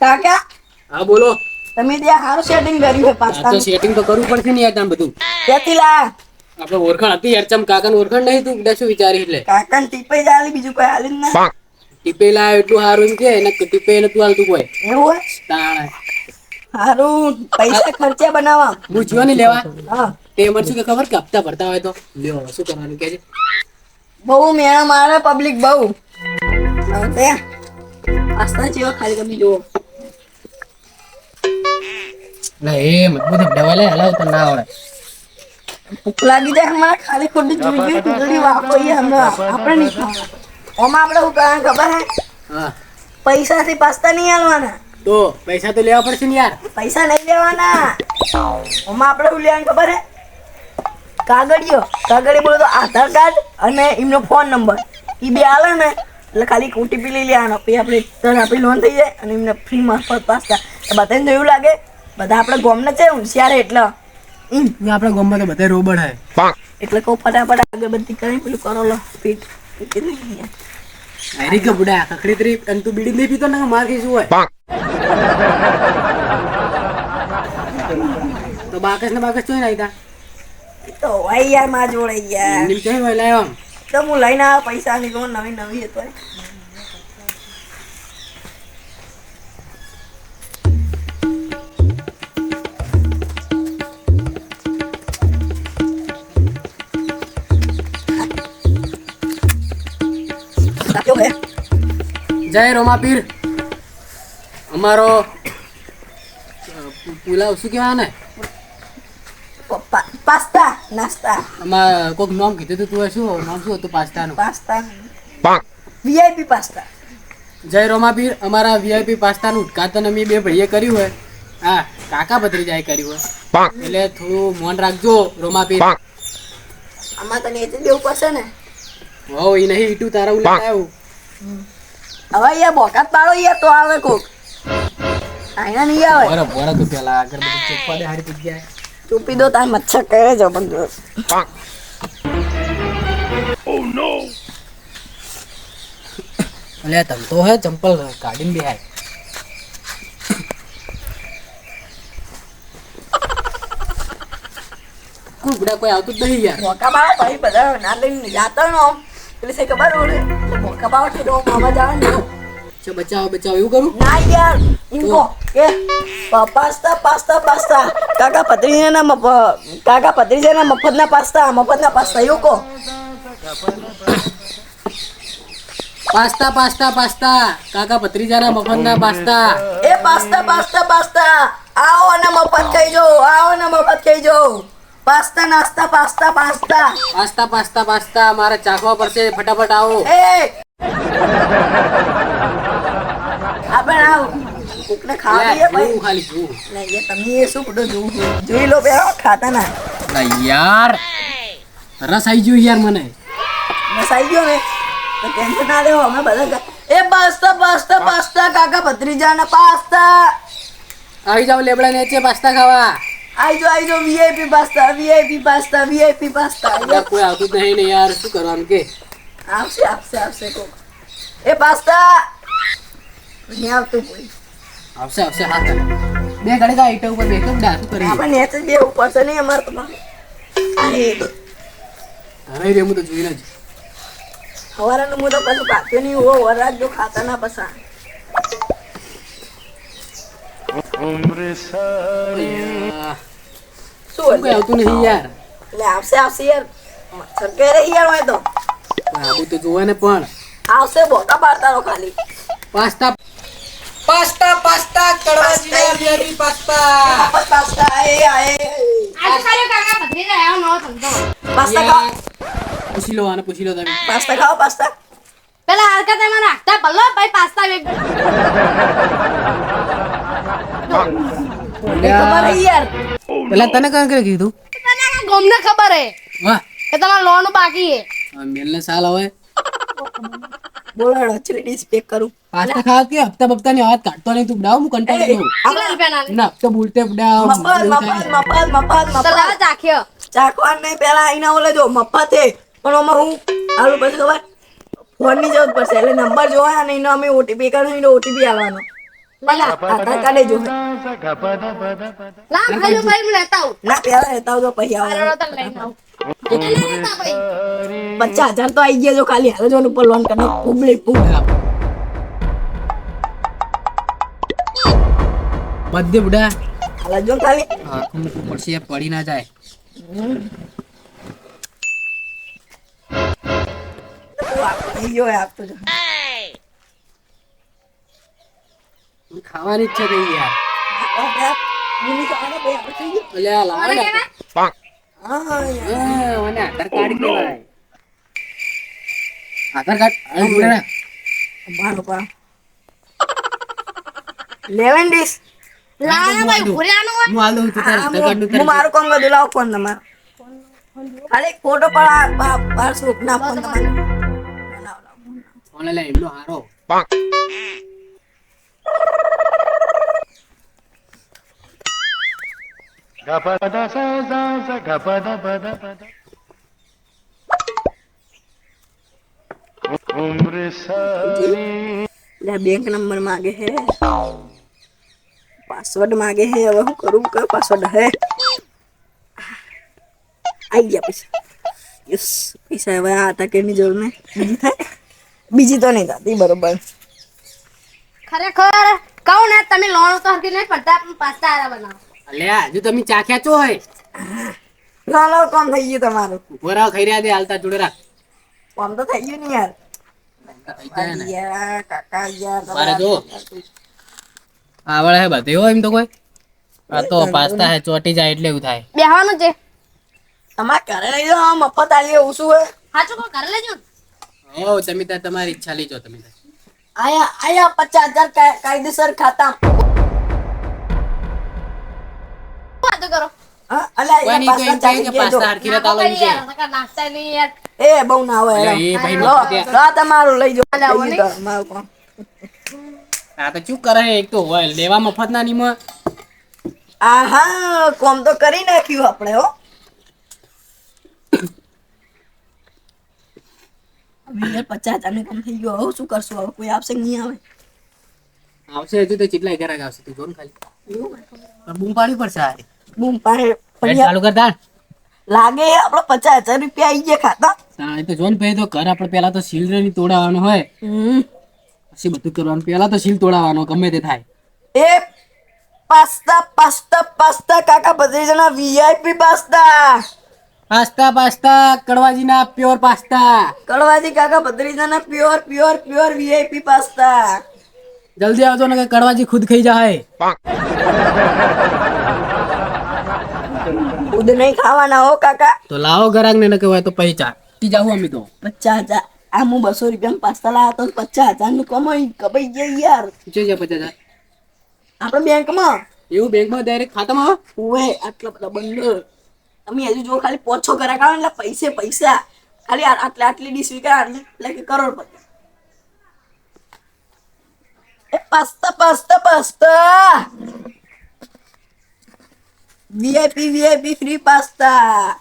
કાકા? હા બોલો. તમે ત્યાં સારું સેટિંગ કર્યું છે તો પાસ્તા સેટિંગ તો કરવું પડશે ને યાર તાન બધું. ક્યાંથી લા આપણે ઓળખાણ હતી યાર ચમ કાકાને ઓળખાણ નહીં તું એટલે શું વિચારી એટલે? કાકા ને ટીપે જ આલી બીજું કોઈ આલી ના. ટીપે લા એટલું સારું કે એને ટીપે નતું હાલતું કોઈ. એવું તાણે. સારું પૈસા ખર્ચા બનાવવા. હું નહીં લેવા? હા. તે શું કે ખબર? કે હપ્તા ભરતા હોય તો. લ્યો શું કરવાનું કે છે? બહુ મેળા મારે પબ્લિક બહુ. પાસ્તા જેવા ખાલી તમે જુઓ. ના એ મજબૂત દવા લે હલાવ તો ના આવડે. ભૂખ લાગી જાય હમણાં ખાલી ખોટી જોઈ ખીચડી વાપરીએ હમણાં. આપણે નહીં ખાવાનું. ઓમાં આપણે શું કરવાનું ખબર હે? પૈસાથી પાસ્તા નહીં આલવાના. તો પૈસા તો લેવા પડશે ને યાર. પૈસા નહીં લેવાના. ઓમાં આપણે શું લેવાનું ખબર હે? કાગળિયો. કાગળિયો બોલો તો આધાર કાર્ડ અને એમનો ફોન નંબર. એ બે આલે ને એટલે ખાલી ઓટીપી લઈ લેવાનો પછી આપણે તરત આપણી લોન થઈ જાય અને એમને ફ્રી મારફત પાસ્તા તો બધાને જોયું લાગે બધા આપણે ગોમને છે હોશિયાર એટલે. હમ. આપણા ગોમમાં તો બધા રોબડ હે એટલે કહું ફટાફટ અગરબત્તી કરી પેલું કરો લો. લઈ અરે કે બુડા કકડી તરી અને તું બીડી નહીં પીતો ને માર કે શું હોય? તો બાકસ ને બાકસ ચોઈ નાખ્યા. તો હોય યારમાં જોડે યાર. નીમ ચોઈ હોય લાયો આમ. તો હું લઈને આવ્યો પૈસા ની કહું નવી નવી હતો. જય રોમાપીર. અમારો પુલાવ શું કહેવાય ને પાસ્તા નાસ્તા. આમાં કોઈક નામ કીધું તું તું શું? નામ શું હતું પાસ્તાનું? પાસ્તા. VIP pasta. જય રોમાપીર અમારા વીઆઈપી પાસ્તાનું ઉદઘાટન અમે બે ભાઈએ કર્યું હોય. હા કાકા ભત્રીજાએ કર્યું હોય. એટલે થોડું મોન રાખજો રોમાપીર. આમાં તને એ દેવું પડશે ને. વાવ એ નહીં ઈટું તારા ઉલે આવ્યું. હવે યાર બોકાત પાડો યાર તો આવે કોક. આઈના નહીં આવે. બરાબર તો પેલા આગળ બધું ચેક પાડે હારી જગ્યાએ. ચૂપી દો તાર મચ્છર કરે જો. પણ અલે તમ તો હે ચંપલ કાઢીને બેહાય. કોઈ બુડા કોઈ આવતું જ નહીં યાર. મોકા બાવા ભાઈ બધા ના લઈને જાતા નો એટલે સે ખબર ઓલે મોકા બાવા કે ડો મામા જાણ ને છે બચાવો બચાવો એવું કરું? ના યાર ઇન્કો કે પાસ્તા પાસ્તા પાસ્તા. કાકા પત્રીને મફ કાકા પત્રીને મફતના પાસ્તા મફતના પાસ્તા એવું કહો. Pasta pasta pasta. કાકા પત્રીજાના મફતના પાસ્તા. એ પાસ્તા પાસ્તા પાસ્તા. આવો અને મફત ખાઈ જો આવો અને મફત ખાઈ જો પાસ્તા નાસ્તા pasta pasta. Pasta pasta pasta. મારે ચાખવા પડશે. ફટાફટ આવો. એ આપણે આવ. કોકને ખાવા દઈએ ભાઈ. ખાલી જોવું નહીં તમે એ શું બધું જોવું જોઈ લો બે ખાતા ના. ના યાર. રસ આવી ગયો યાર મને. બસ આવી ગયો ને? તો ટેન્શન ના લેવો અમે બધા એ પાસ્તા પાસ્તા પાસ્તા કાકા ભત્રીજાના પાસ્તા આવી જાવ લેબડા નીચે પાસ્તા ખાવા. આઈ જો આઈ જો VIP pasta VIP pasta VIP pasta કોઈ આવતું જ નહીં ને યાર. શું કરવાનું કે? આવશે આવશે આવશે કોક. એ પાસ્તા! નહીં આવતું કોઈ. આવશે આવશે હા બે ઘડી કા ઈટા ઉપર બેઠો ડાસ કરી આપણે નેચે બે ઉપર છે નહીં અમારે તમારે તારે રે હું તો જોઈને જ. સવારનું હું તો પછી પાક્યો નહીં હો વરરાજ જો ખાતા ના પસા અલ્યા, શું શું આવતું નહીં યાર? એટલે આવશે આવશે યાર. રે યાર હોય તો? આવું તો જોવે ને પણ આવશે બોટા રહો ખાલી પાસ્તા પાસ્તા પાસ્તા કડવા જીરા બિયારી પાસ્તા પાસ્તા આય આય આજે ખાલી કાકા ભત્રીજા આવ્યો નો ધંધો પાસ્તા ખાઓ પૂછી લો આને પૂછી લો તમે પાસ્તા ખાઓ પાસ્તા પેલા હાલકા તમે નાખતા ભલો ભાઈ પાસ્તા પેલા તને કઈ કીધું તને ગમને ખબર હે વાહ કે તમારે લોન બાકી હે મેલને સાલ હવે. બોલો ચલી ડીશ પેક કરું. પાસ્તા ખાવા કે હપ્તા બપ્તા ની વાત કાઢતો નહીં તું બડાવ હું કંટાળી ગયો ના હપ્તા બોલતે બડાવ. મફત મફત મફત મફત મફત. ચાખ્યો ચાખવાન નહીં પેલા આઈને ઓલે જો મફતે પણ આમાં હું આલું પછી ખબર? ફોનની જરૂર પડશે એટલે નંબર જોવા અને એનો અમે ઓટીપી કરવાનો એનો ઓટીપી આલવાનો. પણ આ- આધાર કાર્ડ જો. ના ભાઈ ભાઈ હું લેતા આવું. ના પેલા લેતા પછી તો આવું. પચાસ હજાર તો આવી ગયા જો ખાલી હાલ જો ઉપર લોન કરી પૂબલી પૂબ બધે બુડા. હાલ જો ખાલી. આખું પડશે પડી ના જાય. ખાવાની જ છે યાર. લાવો મને આધાર કાર્ડ કહેવાય. આધાર કાર્ડ. બારો બારો. લેવન ભાઈ ભૂર્યાનું હું કાર્ડનું હું મારું કામ કરી લાવો ફોન તમારો. ખાલી ફોટો પડા સુખ ના ફોન તમારો. ફોન લે એમનો હારો. લે બેંક નંબર માગે હે. પાસવર્ડ માગે હે હવે હું કરું? કયો પાસવર્ડ હે? આઈ ગયા પૈસા. યસ પૈસા હવે આ હતા કેની જરૂર નહીં. બીજી થાય? બીજી તો નહીં થતી બરોબર. ખરેખર કહું ને તમે લોન તો હરકી નહીં પડતા પણ પાસ્તા આરા બનાવો. અલ્યા હજુ તમે ચાખ્યા છો હોય. લો લો કોમ થઈ ગયું તમારું. ઊભો ખાઈ રહ્યા દે હાલતા જોડે રાખ. કોમ તો થઈ ગયું ને યાર. થઈ જાય ને. યાર કાકા યાર મારે જો. આવડે હે બધે હોય એમ તો કોઈ? આ તો પાસ્તા હે ચોટી જાય એટલે એવું થાય. બેહવાનું છે. તમારે ઘરે લઈ જાઓ મફત આલી એવું શું હે? કહું ઘરે લેજો ને. હો તમે તમારી ઈચ્છા લીજો તમે તાર. આયા આયા પચાસ હજાર કાયદેસર ખાતા. વાતો કરો. એ બહુ ના હોય તમારું લઈ જાઓ. આ તો શું કરે એક તો હોય લેવા મફત ના નીમ આહા કોમ તો કરી નાખ્યું આપણે હો. પચાસ અને કમ થઈ ગયો હવે શું કરશું હવે કોઈ આપશે નહીં આવે? આવશે હજુ તો કેટલાય ઘરાક આવશે તું જોન ખાલી. બૂમ પાડવી પડશે આ બૂમ પાડે. ચાલુ કરતા લાગે આપડે પચાસ હજાર રૂપિયા આવી ગયા ખાતા. હા એ તો જોન ભાઈ તો ઘર આપણે પેલા તો સીલની તોડાવવાનો હોય પછી બધું કરવાનું. પેલા તો સીલ તોડાવવાનો ગમે તે થાય. એ પાસ્તા પાસ્તા પાસ્તા કાકા ભત્રીજાના વીઆઈપી પાસ્તા. પાસ્તા પાસ્તા કડવાજીના પ્યોર પાસ્તા. કડવાજી કાકા બદ્રીજાના pure pure pure VIP pasta. જલ્દી આવજો ને કડવાજી ખુદ ખાઈ જાય ખુદ નહીં ખાવાના હો કાકા. તો લાવો ગરાક ને ન કહેવાય તો પૈસા. તી જાવ અમે તો. પચાસ હજાર. આ હું બસો રૂપિયા પાસ્તા લાવ્યો તો પચાસ હજારનું કમાઈ કપાઈ ગયા યાર. શું છે પચાસ હજાર. આપણે બેંકમાં? એવું બેંકમાં ડાયરેક્ટ ખાતામાં આવે? ઓએ આટલા બધા બંડલ તમે હજુ જો ખાલી પોછો કરા આવે એટલે પૈસે પૈસા. ખાલી આટલે આટલી ડીશ વિકા એટલે એટલે કે કરોડપતિ. એ pasta pasta pasta VIP VIP free pasta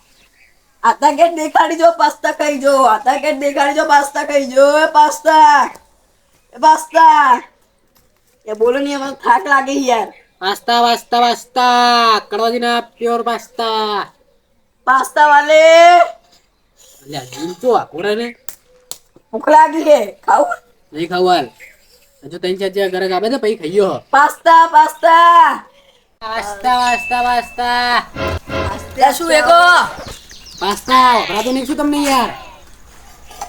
આતા કે દેખાડી જો પાસ્તા ખાઈ જો આતા કે દેખાડી જો પાસ્તા ખાઈ જો પાસ્તા પાસ્તા એ બોલો નહીં એમાં થાક લાગે યાર પાસ્તા પાસ્તા પાસ્તા કડવાજીના પ્યોર પાસ્તા પાસ્તા વાલે અલ્યા જીમ તો આકોડા ને ભૂખ લાગી છે ખાવું નહીં ખાવું હાલ હજુ ત્રણ ચાર જગ્યા ઘરે આપે છે પછી ખાઈયો pasta pasta. Pasta pasta pasta. Pasta શું એકો પાસ્તા વપરાતો નહીં શું તમને યાર?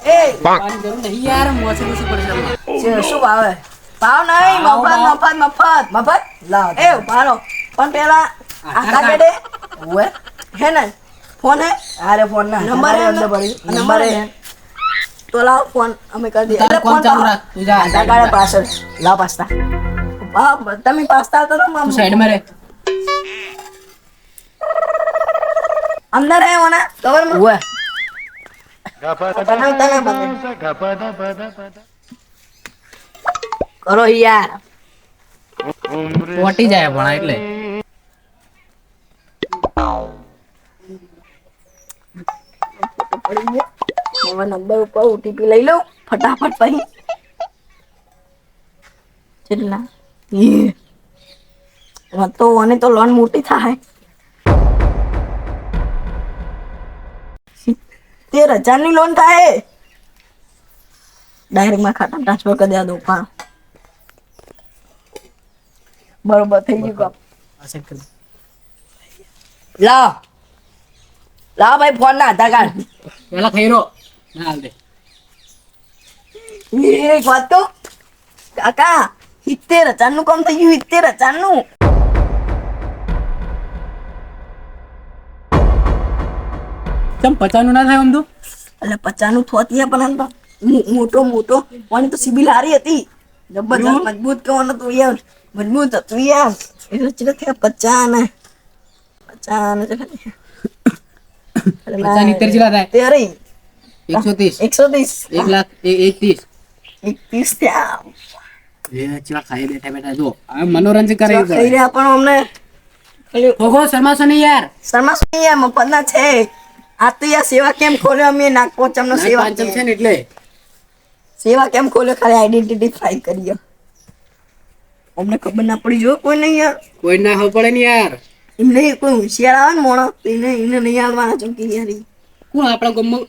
એ પાણી જરૂર નહીં યાર મોસી મોસી પડશે શું ભાવે? ભાવ નહીં મફત મફત મફત. મફત? લાવ એ ભારો પણ પેલા આધાર કાર્ડ. હે? હે ને? ફોન હે? અરે ફોન ના. નંબર હે અંદર પડી નંબર હે તો લાવ ફોન અમે કરી દઈએ તારે એટલે ફોન ચાલુ રાખ તું જા આધાર પાછળ લાવ પાસ્તા હા, તમે પાસ્તા તો તું સાઈડમાં રહે અંદર હે મને કવરમાં બને કરો યાર પોટી જાય પણ એટલે પડી ગયો હવે નંબર ઉપર ઓટીપી લઈ લઉં ફટાફટ પછી કેટલા? એ તો અને તો લોન મોટી થાય. સિત્તેર હજારની લોન થાય. ડાયરેક્ટમાં ખાતા ટ્રાન્સફર કરી દે દઉં પણ બરોબર થઈ ગયું કામ લા. લાવ લાવ ભાઈ ફોન ના આધાર કાર્ડ. પેલા ખૈરો ના હાલ. દે એક વાત તો. કાકા સિત્તેર હજારનું કામ થઈ ગયું સિત્તેર હજારનું. ચમ પચાનું ના થાય આમ તો એટલે પચાનું થોતી પણ આમ તો મોટો મોટો. પણ તો સિબિલ હારી હતી. જબરજસ્ત મજબૂત કહેવાનું હતું યાર મજબૂત હતું યાર એટલે ચલો થયા? પચાન. પચાન પચાસ ને પચાસ નીતર થાય? તેરી. એકસો ત્રીસ. એકસો ત્રીસ. એક લાખ એ- એક ત્રીસ એકત્રીસ એ ચેવા ખાઈ બેઠા બેઠા જો આ મનોરંજન કરે ખાઈ રહ્યા પણ અમને ખાલી ખોખો નહીં યાર. શર્મા શું યાર મફતના છે. આ તો યાર સેવા કેમ ખોલ્યો અમે? નાગ પોચમનો સેવા પાંચમ છે ને એટલે. સેવા કેમ ખોલ્યો ખાલી આઈડેન્ટિટી ફાઈ કરીએ અમને ખબર ના પડી જો કોઈ નહીં યાર. કોઈ ના ખબર પડે ને યાર. એમને કોઈ હોશિયાર આવે ને મોણો એને એને નહીં આવવાના ચોકી યાર. કોણ આપણા ગામમાં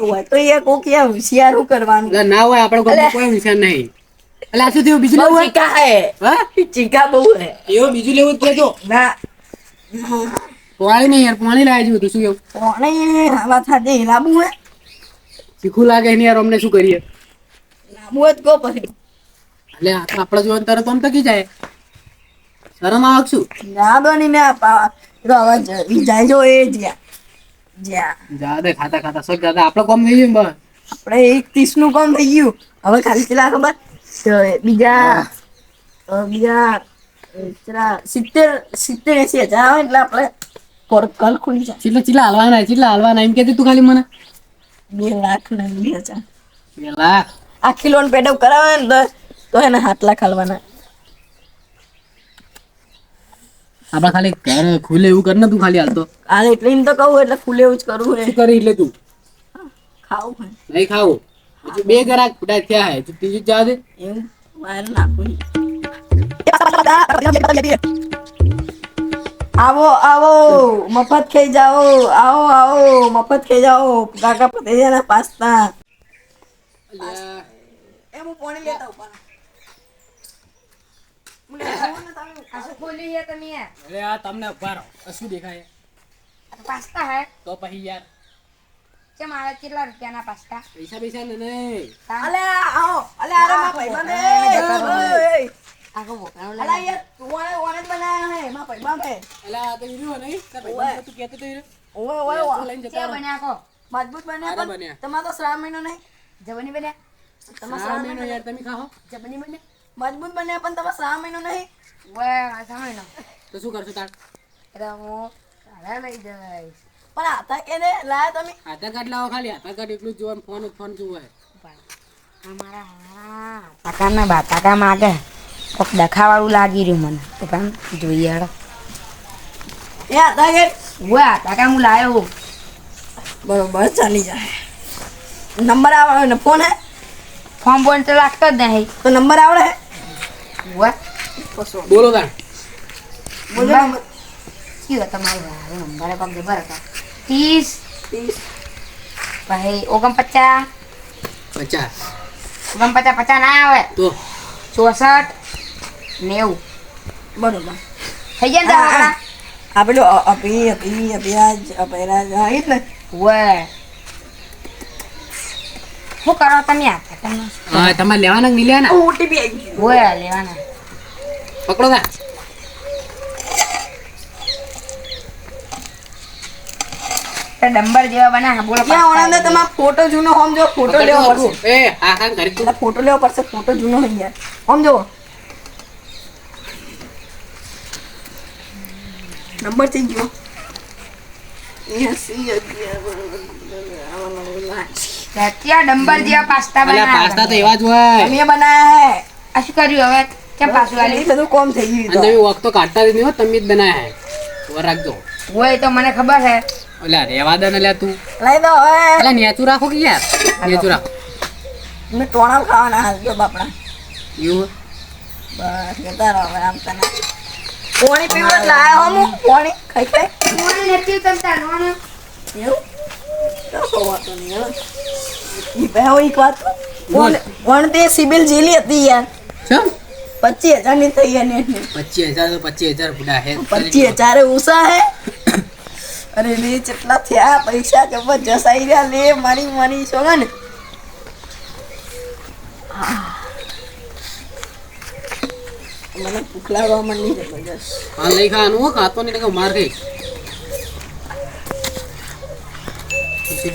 હોય તો એ કોક એ હોશિયારું કરવાનું. ના હોય આપણે કોઈ હોશિયાર નહીં. એટલે આ શું થયું? બીજું લેવું ચીકા હે. હા? ચીકા બહુ હે. એવું બીજું લેવું જ કહેજો ના. પાણી નહીં યાર પાણી લાવી જોયું શું કેવું? પાણી હવા થાજે લાંબુ હે. શીખું લાગે ને યાર અમને શું કરીએ? લાંબુ જ કહો પછી. એટલે આપણે તો જોવાનું તરત આમ તકી જાય. શરમ આવશું ના બની ને તો હવે જ- જાય જો એ જ્યાં જ્યાં. જા. દે ખાતા ખાતા સગ દાદા આપણો કોમ થઈ ગયું બસ? આપણે એક ત્રીસનું કોમ થઈ ગયું. હવે ખાલી કેટલા ખબર? બીજા બીજા સિત્તેર સિત્તેર એસી હજાર આવે એટલે આપણે કલ ખુલી જાય. ચીલા ચીલા હાલવાના ચીટલા હાલવાના. એમ કહેતી તું ખાલી મને. બે લાખ ને બે હજાર. બે લાખ? આખી લોન પેડઅપ કરાવે ને તો એને સાત લાખ હાલવાના. આપણે ખાલી ઘરે ખુલે એવું કર ને તું ખાલી હાલતો હાલ એટલે એમ તો કહું એટલે ખુલે એવું જ કરવું શું કરી એટલે તું? ખાવું નહીં ખાવું? હજુ બે ગરાક ફૂટા થયા હે. તું ત્રીજું જા દે. આવો આવો મફત ખાઈ જાઓ. આવો આવો મફત ખાઈ જાઓ. કાકા પતેજાના પાસ્તા. એમ હું પાણી લેતા ઉપર આ શું ખોલ્યું છે તમે યાર? અરે આ તમને ઊભા રહો. શું દેખાય? પાસ્તા હે. તો પછી યાર. કેમ આવે? કેટલા રૂપિયાના પાસ્તા? પૈસા પૈસા ને નહીં. અલે આવો. અલે આરો મા ભાઈબંધ. એ આખો બોકરાઓ અલા યાર ઓણે ઓણે જ બનાયા હે માં ભાઈબંધ. હે એટલે આ તો હીરો નહીં. તાર ભાઈબંધ તું કહેતો તો હીરો. ઓવે લે, તું રહો. બન્યા આખો મજબૂત બન્યા પણ. બન્યા. તમારો તો શ્રામ મહિનો નહીં. જવાની બન્યા? તમારો શ્રામ મહિનો મહિનો યાર તમે ખાઓ જવાની બન્યા? મજબૂત બન્યા પણ તમે શ્રાવણ મહિનો નહીં? બરાબર આ મહિનો? તો શું કરશો તાર? એટલે હું સારા લઈ જઈશ. પણ આતા એને લાયા તમે? આધાર કાર્ડ લાવો ખાલી આધાર કાર્ડ એટલું જ જોવાનું ફોન ફોન જોવાય. હે અમારા હા તાકાના બા માગે કોક દખાવાળું લાગી રહ્યું મને. તો પણ જોઈએ હેડો. એ આતા કે વે આ તાકા હું લાયો બરોબર ચાલી જાય. નંબર આવે ને ફોન હે? ફોર્મ બોન તો લાગતો જ નહીં. તો નંબર આવડે વે બોલો તાર બોલો કયો તમારો વાળો નંબર પગ દે બરાબર ત્રીસ. ત્રીસ. ભાઈ ઓગણ પચાસ. પચાસ ઓગણ પચાસ પચાસ ના આવે. તો? ચોસઠ. નેવું. બરોબર. થઈ ગયા ને હા, તારા હા. આ પેલું અ- અભી અભી અભિયાજ અભયરાજ હા એ જ ને. વે શું કરો તમે આ તમે હા તમારે લેવાના કે નહીં લેવાના? ઓટીપી આવી ગયો. વે લેવાના. પકડો ના ડંબર જેવા બના બોલો ક્યાં ઓળંદે તમારો ફોટો જૂનો હોમ જો ફોટો લેવો પડશે. એ હા હા ઘરે તું. ફોટો લેવો પડશે ફોટો જૂનો હોય યાર. હોમ જો નંબર થઈ ગયો. એસી અગિયાર ત્યાં ડંબર જેવા પાસ્તા અલ્યા પાસ્તા તો બનાવ્યા એવા જ હોય. અમે બનાયા હે આ શું કર્યું હવે? ક્યાં પાછું આલી? બધું કોમ થઈ ગયું અને તો. તમે વખત તો કાઢતા જ નહીં હો તમે જ બનાયા હે. ખબર રાખજો હોય તો મને ખબર હે. ઓલા રેવા દે ને લે તું. લઈ દો હવે. અલ્યા નેચું રાખો કે યાર? નેચું રાખો. મે ટોણા ખાવાના હાલ જો બાપડા. યુ બસ જતા રહો હવે આમ તને. પાણી પીવું એટલે હો હું. પાણી. ખાઈ ખાઈ. એવું? કશો વાંધો નહીં હવે ઈ ભાઈ હવે એક વાત કોણ કોણ તે સિબિલ જેલી હતી યાર. ચમ? પચીસ હજારની થઈ પચીસ હજાર તો પચીસ હજાર બુડા હે. પચીસ હજાર ઉષા હે. અરે કેટલા થયા પૈસા જબરજસ્ત આવી ગયા લે મારી મારી સોગા ને મને ભૂખ માંડી જબરજસ્ત. હા લઈ ખાવાનું ખાતો નહીં તો માર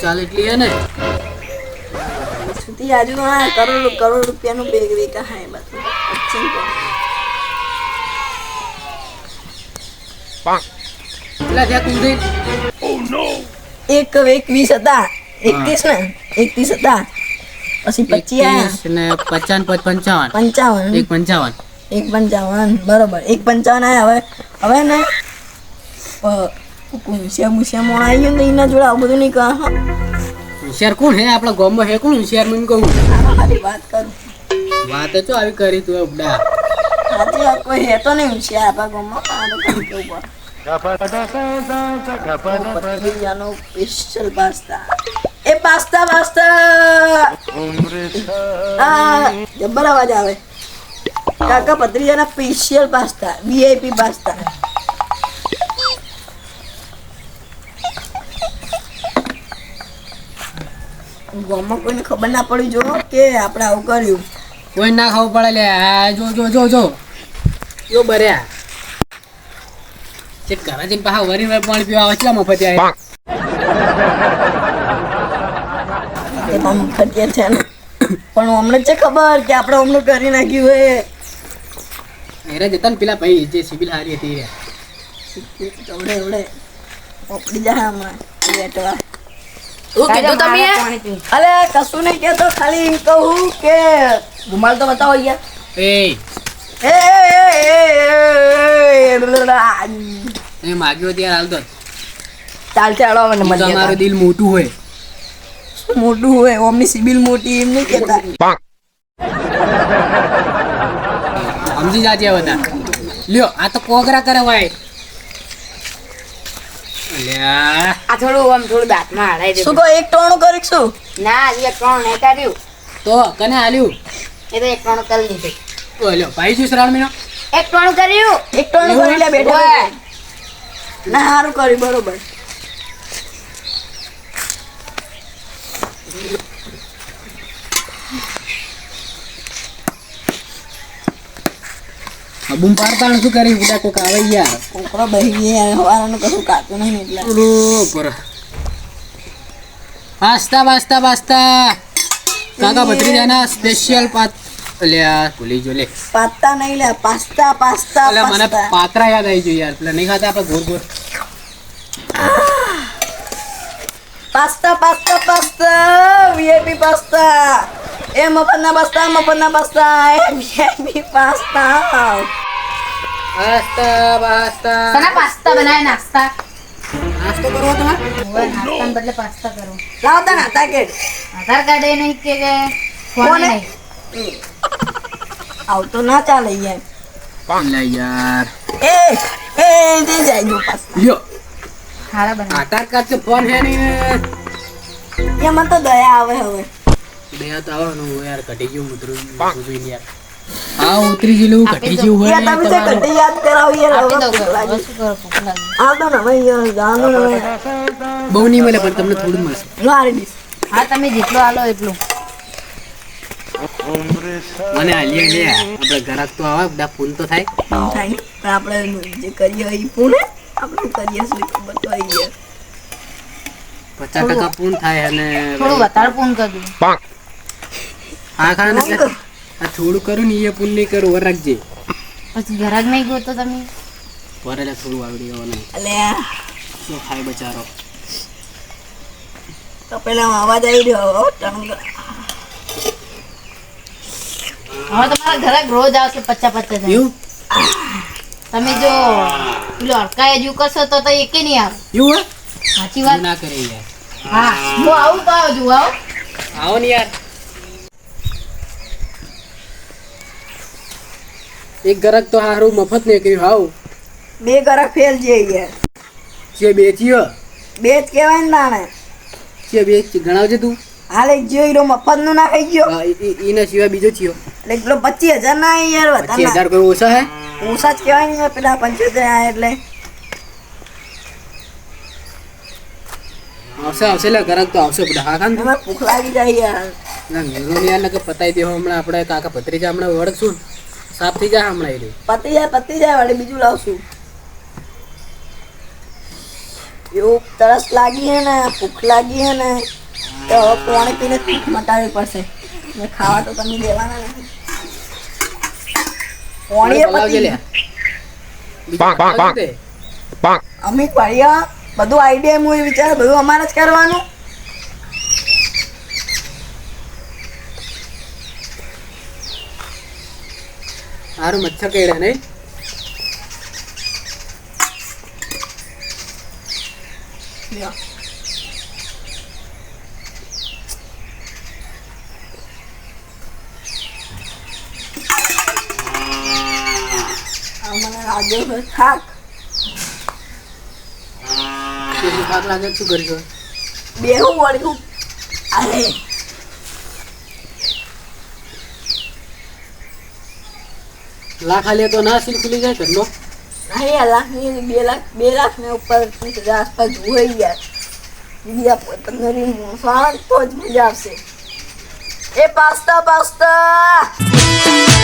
ચાલે એટલી હે ને? સુધી આજુ આ કરોડ કરોડ રૂપિયાનું બેગ વેકા હે બધું. દઈ એક એકવીસ હતા. એકત્રીસ ને? એકત્રીસ હતા. પછી પચીસ ને પચાસ પંચાવન. પંચાવન. એક પંચાવન. એક પંચાવન. બરોબર. એક પંચાવન આયા. હવે હવે ને? મુસિયા મુસિયા મોણ આવી ગયું ને એના જોડે આવું બધું નહીં કહે હોશિયાર કોણ હે આપણા ગામમાં હે કોણ હોશિયાર મને કહું આમાં ખાલી વાત કરું વાત તો આવી કરી તું એ બુડા સાચી વાત કોઈ હે તો નહીં હોશિયાર આપણા ગામમાં પણ આ તો કંઈ કેવું પડે પતંગિયાનો સ્પેશિયલ પાસ્તા એ પાસ્તા પાસ્તા આ જબ્બર અવાજ આવે કાકા પત્રીજાના સ્પેશિયલ પાસ્તા વીઆઈપી પાસ્તા ગામમાં કોઈને ખબર ના પડી જો કે આપણે આવું કર્યું. કોઈ ના ખાવું પડે લે. આ જો જો જો જો. જો બર્યા. ચેક કરા જઈને પાછા વરી વર પાણી પીવા આવે છે મફત આવે. ખટીએ છે ને. પણ અમને છે ખબર કે આપણે અમને કરી નાખ્યું હે. એરે જતા ને પેલા ભાઈ જે સિબિલ હારી હતી રે એવડે એવડે. ઓપડી જાય હમણાં. લેટવા શું કીધું તમે? અલે કશું નહીં કહેતો ખાલી એમ કહું કે રૂમાલ તો બતાવો યાર એ. એ એ, એ, એ માગ્યો ત્યાં હાલ તો. ચાલ ચાલો મને મજા મળી દિલ મોટું હોય. મોટું હોય? ઓમની સિબિલ મોટી એમ નહીં કહેતા. સમજી જાજે બધા લ્યો આ તો કોગરા કરે ભાઈ આ થોડું આમ થોડું દાંતમાં હળાઈ દે શું કહો એક ટોણું કરીશું ના હજી એક ત્રણ નહીં કર્યું તો કને હાલ્યું? એ તો એક ત્રણ કરી લીધું. ઓ ભાઈ છું શ્રાવણ મહિનો? એક ત્રણ કર્યું. એક ટોણું કરી લે બેઠા ના સારું કર્યું બરોબર. બૂમ પાડતા શું કરી બધા કોક આવે યાર. કોકરો બહી ગયા હવારનું કશું કાતું નહીં એટલે. બરોબર પાસ્તા પાસ્તા પાસ્તા કાકા ભત્રીજાના સ્પેશિયલ પાત અલ્યા ભૂલી જો લે. પાસ્તા નહીં લે પાસ્તા પાસ્તા અલ્યા મને પાત્રા યાદ આવી ગયું યાર એટલે નહીં ખાતા આપણે ગોર ગોર pasta pasta pasta VIP pasta. એ મફતના પાસ્તા મફતના પાસ્તા એ વીઆઈપી પાસ્તા પાસ્તા પાસ્તા તને પાસ્તા બનાવે નાસ્તા નાસ્તો કરવો તમે ઓય નાસ્તાને બદલે પાસ્તા કરો. લાવતા નાતા તાકેટ આધાર કાર્ડ. એ નહીં કે કે ફોન? નહીં. આવતો ના ચાલે યાર. અલ્યા યાર? એ એ જઈ જાય જો પાસ્તા લ્યો. ખારા બનાવે આધાર કાર્ડ તો ફોન હે નહીં ને. એમાં તો દયા આવે હવે. બે તો આવવાનું યાર ઘટી ગયું ઉતરું ઉતરી યાર. હા ઉતરી ગયેલું ઘટી ગયું હોય યાર તમે છે યાદ કરાવો યાર હવે ભૂખ ઘર લાગી. શું કરો ભૂખ લાગી. આવતો ને હવે યાર જાનું હવે. બહુ નહીં મળે પણ તમને થોડું મળશે. હા તમે જેટલો આલો એટલું. મને આલિયા લે આપણે ઘરાક તો આવે બધા ફૂલ તો થાય. થાય. પણ આપણે જે કરીએ એ પૂને આપણે કરીએ શું ખબર તો આવી ગયા પચાસ ટકા પૂર્ણ થાય અને થોડું વધારે પૂન કરી આ થોડું કરું ને એ પુલ નહીં કરું વર રાખજે. પછી ઘર જ નહીં ગોતો તમે? વર એટલે થોડું આવડી જવાનું. એટલે શું ખાય બચારો? તો પેલા અવાજ આવી રહ્યો હવે તમારા ઘરે રોજ આવશે પચાસ પચાસ. એવું? તમે જો પેલો અડકાય જ કરશો તો તો એકે નહીં આવે. એવું? સાચી વાત? ના કરે યાર. હા હું આવું તો આવજો આવો. આવો ને યાર. એક ગરક તો હારું મફત ને કર્યું હાવ. બે ગરક ફેલ જઈએ જે બેચ્યો બે જ કહેવાય ને તાણે જે બેચ ગણાવજે તું. હાલ એક જો હીરો મફતનું ના ખાઈ ગયો. ઈના સિવાય બીજો થયો. એટલે પેલો પચીસ હજાર ના યાર પચીસ વધારે હજાર કોઈ ઓછા હે? ઓછા જ કહેવાય ને યાર પેલા પંચોતેર એટલે. આવશે આવશે લે ગરક તો આવશે બધા. હા ખાન ભૂખ લાગી જાય યાર. ના મેરો ને યાર પતાવી પતાઈ દેવો હમણાં. આપણે કાકા ભત્રીજા હમણાં વળગશું ને. સાફ થઈ જાય હમણાં એટલે પતી જાય પતી જાય વળી બીજું લાવશું એવું તરસ લાગી હે ને ભૂખ લાગી હે ને તો હવે પાણી પીને ભૂખ મટાવી પડશે. ને ખાવા તો તમે દેવાના નથી પાણી પતી અમિત ભાઈયા બધું આઈડિયા હું વિચાર બધું અમારે જ કરવાનું. હારું મચ્છર કઈડા નહીં કરીશું બેહું વળ્યું અરે લાખ આલે તો ના સીલ ખુલી જાય ઘરનો અહીંયા લાખની બે લાખ બે લાખ ને ઉપર આસપાસ જોઈ યાર. બીજા પંદર આવે તો જ મજા આવશે. એ પાસ્તા પાસ્તા!